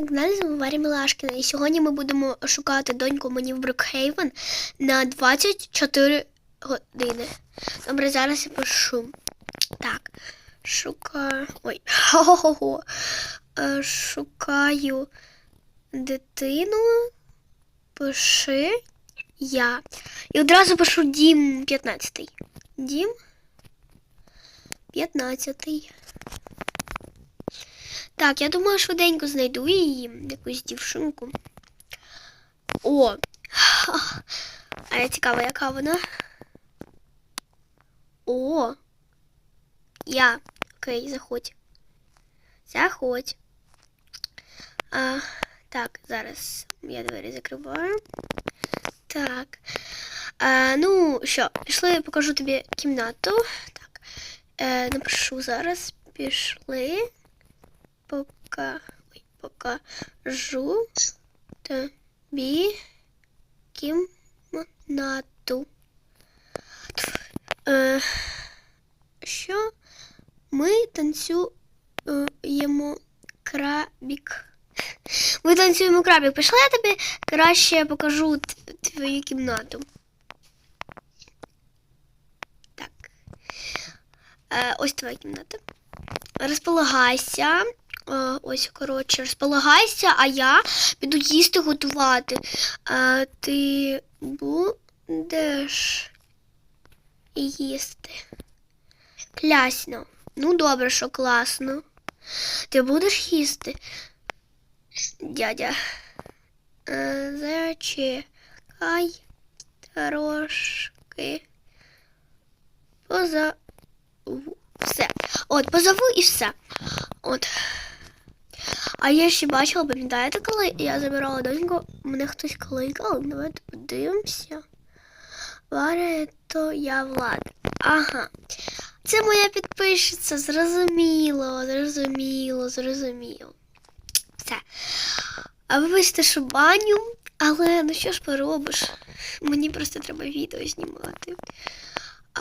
на каналі з Варя Мілашкіна. І сьогодні ми будемо шукати доньку мені в Брукхейвен на 24 години. Добре, зараз я пишу. Так, шукаю. Ой, хо-хо-хо. Е, Шукаю дитину. Пиши я. І одразу пишу дім 15. Дім 15. Так, я думаю, швиденько знайду її, якусь дівчинку. О! А я цікава, яка вона? О! Я. Окей, заходь. Заходь. А, так, зараз я двері закриваю. Так. А, ну, що, пішли, я покажу тобі кімнату. Так. Е, напишу зараз. Пішли. Пока. Ой, покажу тобі кімнату. Е, що ми танцюємо крабік. Ми танцюємо крабік. Пішла я тобі краще покажу твою кімнату. Так. Е, ось твоя кімната. Розполагайся. Ось, коротше, розполагайся, а я піду їсти готувати. А ти будеш їсти. Клясно. Ну, добре, що класно. Ти будеш їсти? Дядя. Е, Зачекай трошки. Позову. Все. От, позову і все. От. А я ще бачила, пам'ятаєте, коли я забирала доньку, мене хтось кликав. Давайте подивимося. Варя, то я влад. Ага. Це моя підписчиця. Зрозуміло, зрозуміло, зрозуміло. Все. А вибачте, що баню, але ну що ж поробиш? Мені просто треба відео знімати. А,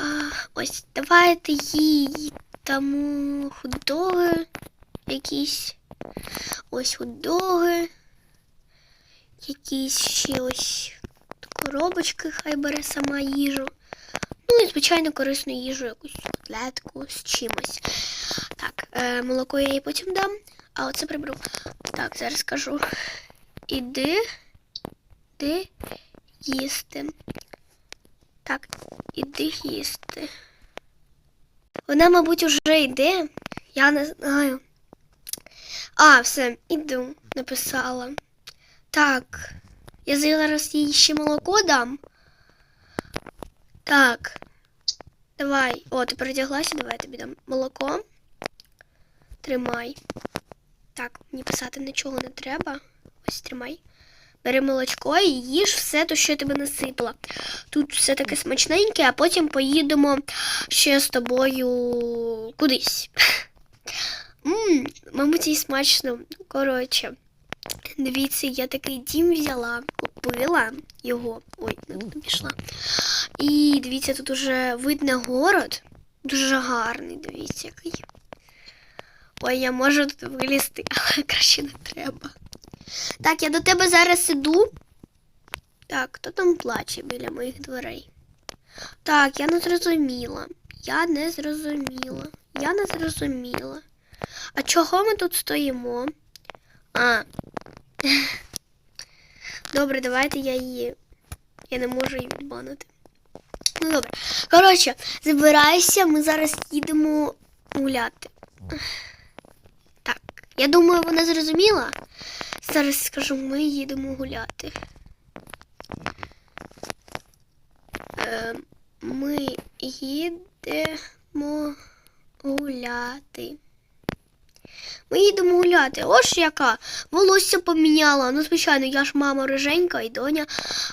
ось, давайте їй тому худоги якісь. Ось худоги. Якісь ще ось коробочки, хай бере сама їжу. Ну і, звичайно, корисну їжу, якусь котлетку з чимось. Так, е, молоко я їй потім дам, а оце приберу. Так, зараз скажу. Іди, іди їсти. Так, іди їсти. Вона, мабуть, уже йде. Я не знаю. А, все, іду, написала. Так. Я зараз їй ще молоко дам. Так. Давай. О, ти передяглася, давай я тобі дам молоко. Тримай. Так, мені писати нічого не треба. Ось тримай. Бери молочко і їж все те, що я тебе насипала. Тут все таке смачненьке, а потім поїдемо ще з тобою кудись. Ммм, мабуть, і смачно. Коротше, дивіться, я такий дім взяла, купила його. Ой, пішла. І дивіться, тут уже видно город. Дуже гарний, дивіться, який. Ой, я можу тут вилізти, але краще не треба. Так, я до тебе зараз іду. Так, хто там плаче біля моїх дверей? Так, я не зрозуміла. Я не зрозуміла. Я не зрозуміла. А чого ми тут стоїмо? А. Добре, давайте я її. Я не можу її відбанити. Ну добре. Коротше, забирайся, ми зараз їдемо гуляти. Так, я думаю, вона зрозуміла. Зараз скажу, ми їдемо гуляти. Е, ми їдемо гуляти. Ми їдемо гуляти. Ось яка. Волосся поміняла. Ну, звичайно, я ж мама риженька і доня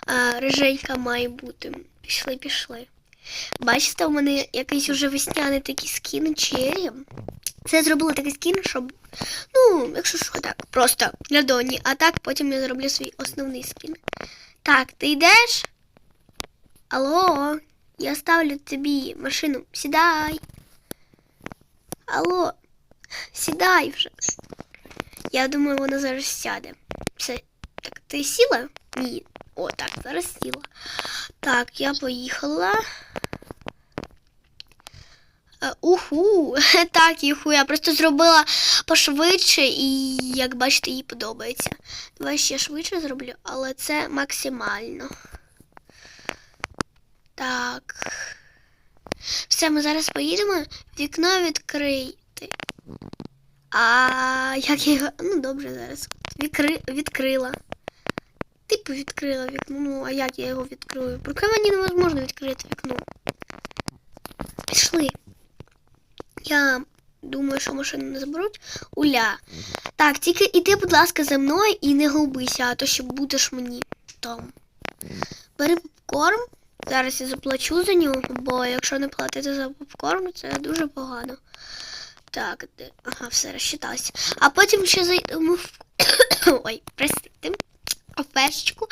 е, риженька має бути. Пішли, пішли. Бачите, у мене якийсь уже весняний такий скін чері. Це я зробила такий скін, щоб. Ну, якщо що так, просто для доні. А так потім я зроблю свій основний скін. Так, ти йдеш? Алло, я ставлю тобі машину. Сідай. Алло, сідай вже. Я думаю, вона зараз сяде. Все. Так, ти сіла? Ні. О, так, зараз сіла. Так, я поїхала. Е, Уху, так, юху, я просто зробила пошвидше і, як бачите, їй подобається. Давай ще швидше зроблю, але це максимально. Так. Все, ми зараз поїдемо. Вікно відкрити. А як я його. Ну, добре, зараз. Відкри... Відкрила. Типу відкрила вікно. Ну, а як я його відкрию? Поки мені невозможно відкрити вікно. Пішли. Я думаю, що машину не заберуть. Уля. Так, тільки іди, будь ласка, за мною і не губися, а то ще будеш мені там. Бери попкорн. Зараз я заплачу за нього, бо якщо не платити за попкорн, це дуже погано. Так, де? Ага, все розчиталося. А потім ще зайдемо в ой, простите, кафешечку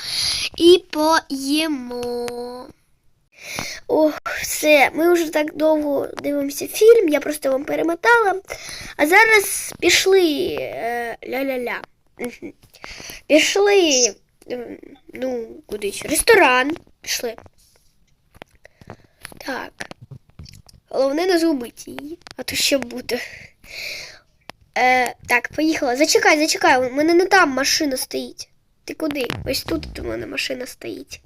і поїмо. Ох, все, ми вже так довго дивимося фільм, я просто вам перемотала. А зараз пішли е, ля-ля-ля. Пішли, ну, кудись, ресторан. Пішли. Так. Головне не згубити її, а то що буде. Е, так, поїхала. Зачекай, зачекай, у мене не там машина стоїть. Ти куди? Ось тут у мене машина стоїть.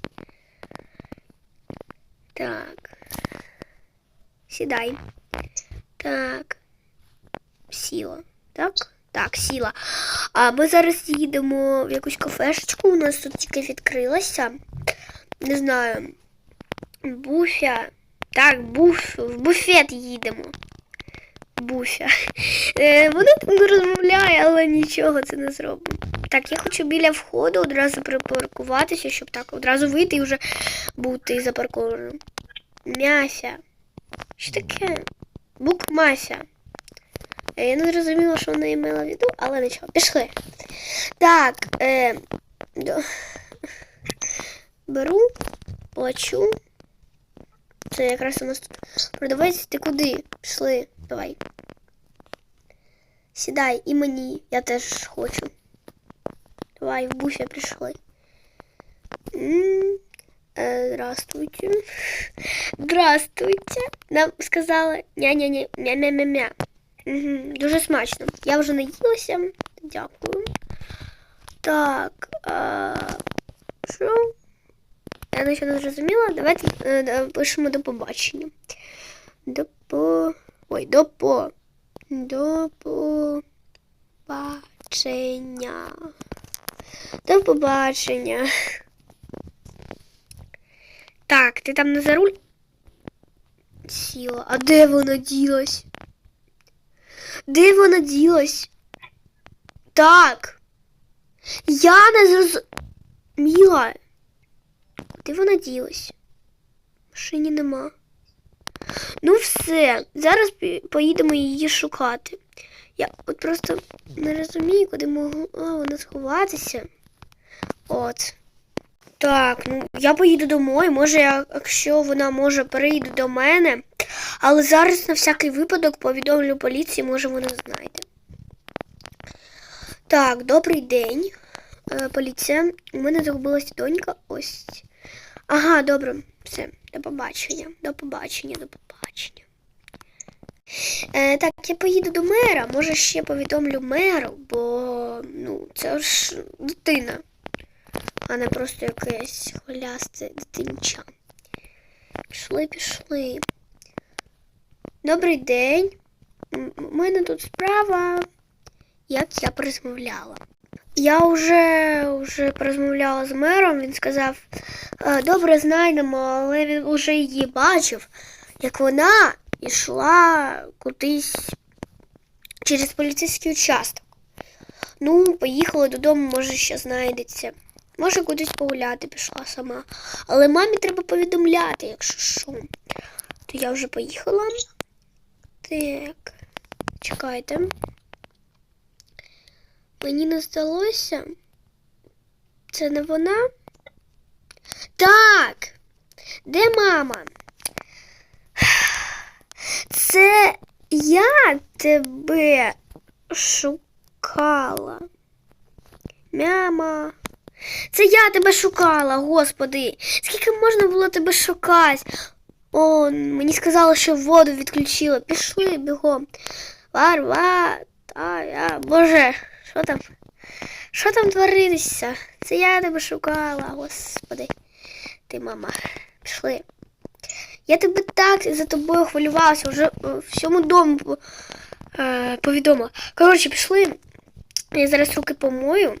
Так. Сідай. Так. Сіла. Так? Так, сіла. А ми зараз їдемо в якусь кафешечку. У нас тут тільки відкрилася. Не знаю. Буфя. Так, буф, в буфет їдемо. Буфя. Е, вона там не розмовляє, але нічого це не зробимо. Так, я хочу біля входу одразу припаркуватися, щоб так одразу вийти і вже бути запаркованим. Мяся. Що таке? Букмася. Е, Я не зрозуміла, що вона імела в виду, але нічого. Пішли. Так, е, беру, плачу. Це якраз у нас тут продавець. Ти куди? Пішли. Давай. Сідай і мені. Я теж хочу. Давай, в буфе пришли. М, э, Здравствуйте. Здравствуйте. Нам сказали ня-ня-ня, мя-мя-мя-мя. Дуже смачно. Я вже наїлася. Дякую. Так. Що? Я нічого не зрозуміла. Давайте е, е, пишемо до побачення. До по. Ой, до по. До побачення. До побачення. Так, ти там не за руль? Сіла. А де вона ділась? Де вона ділась? Так. Я не зрозуміла. Куди вона ділась? Машині нема. Ну все, зараз поїдемо її шукати. Я от просто не розумію, куди могла вона сховатися. От. Так, ну я поїду домой. Може, якщо вона може, перейду до мене. Але зараз на всякий випадок повідомлю поліції, може вона знайде. Так, добрий день. Е, поліція. У мене загубилась донька. Ось. Ага, добре. Все, до побачення. До побачення, до побачення. Е, так, я поїду до мера, може ще повідомлю меру, бо ну, це ж дитина, а не просто якесь хвилясте дитинча. Пішли, пішли. Добрий день. У мене тут справа, як я порозмовляла. Я вже, вже порозмовляла з мером, він сказав, «Е, добре знайдемо, але він вже її бачив, як вона йшла кудись через поліцейський участок. Ну, поїхала додому, може, ще знайдеться. Може, кудись погуляти пішла сама. Але мамі треба повідомляти, якщо що. То я вже поїхала. Так, чекайте. Мені не здалося. Це не вона? Так. Де мама? Це я тебе шукала. Мяма. Це я тебе шукала, господи. Скільки можна було тебе шукати? О, мені сказали, що воду відключила. Пішли бігом. Варва, та я. Боже, що там? Що там твориться? Це я тебе шукала, господи. Ти, мама, пішли. Я тебе так за тобою хвилювалася, вже е, всьому дому е, повідомила. Коротше, пішли. Я зараз руки помою.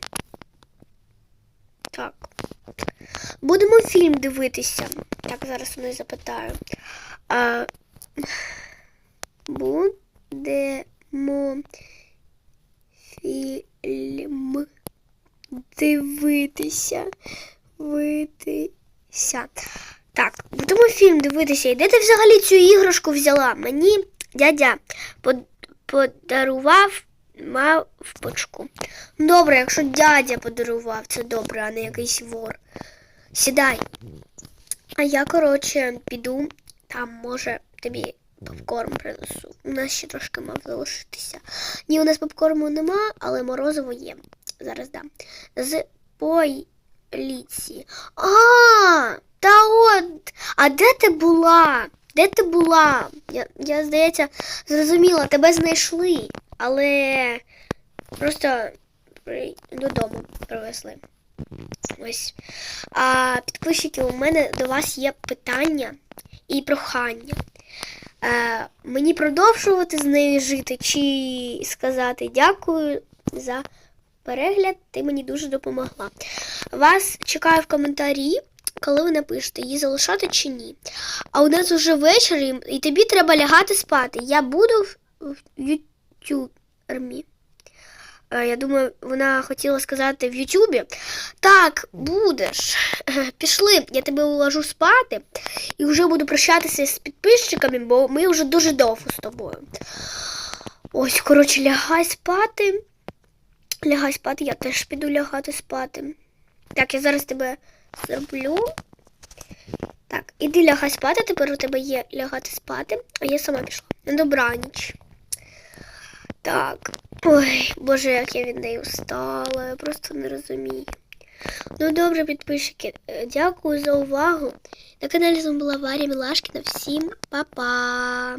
Так. Будемо фільм дивитися. Так, зараз вони запитаю. А, будемо фільм дивитися. Витися. Так, будемо фільм дивитися. І де ти взагалі цю іграшку взяла? Мені дядя под- подарував мавпочку. Добре, якщо дядя подарував, це добре, а не якийсь вор. Сідай. А я, коротше, піду, там, може, тобі попкорн принесу. У нас ще трошки мав залишитися. Ні, у нас попкорму нема, але морозиво є. Зараз дам. З поліції. А, та от. А де ти була? Де ти була? Я, я здається, зрозуміла, тебе знайшли, але просто додому привезли. Ось. А підписчики, у мене до вас є питання і прохання. Е, мені продовжувати з нею жити чи сказати дякую за перегляд, ти мені дуже допомогла. Вас чекаю в коментарі, коли ви напишете, її залишати чи ні. А у нас уже вечір, і- тобі треба лягати спати. Я буду в. Е, Я думаю, вона хотіла сказати в Ютубі. Так, будеш. Е, Пішли, я тебе уложу спати і вже буду прощатися з підписчиками, бо ми вже дуже довго з тобою. Ось, коротше, лягай спати. Лягай спати, я теж піду лягати спати. Так, я зараз тебе зроблю. Так, іди лягай спати, тепер у тебе є лягати спати, а я сама пішла. На добраніч. Так. Ой, боже, як я від неї устала, я просто не розумію. Ну добре, підписчики, е, дякую за увагу. На каналі з вами була Варя Мілашкіна. Всім па-па!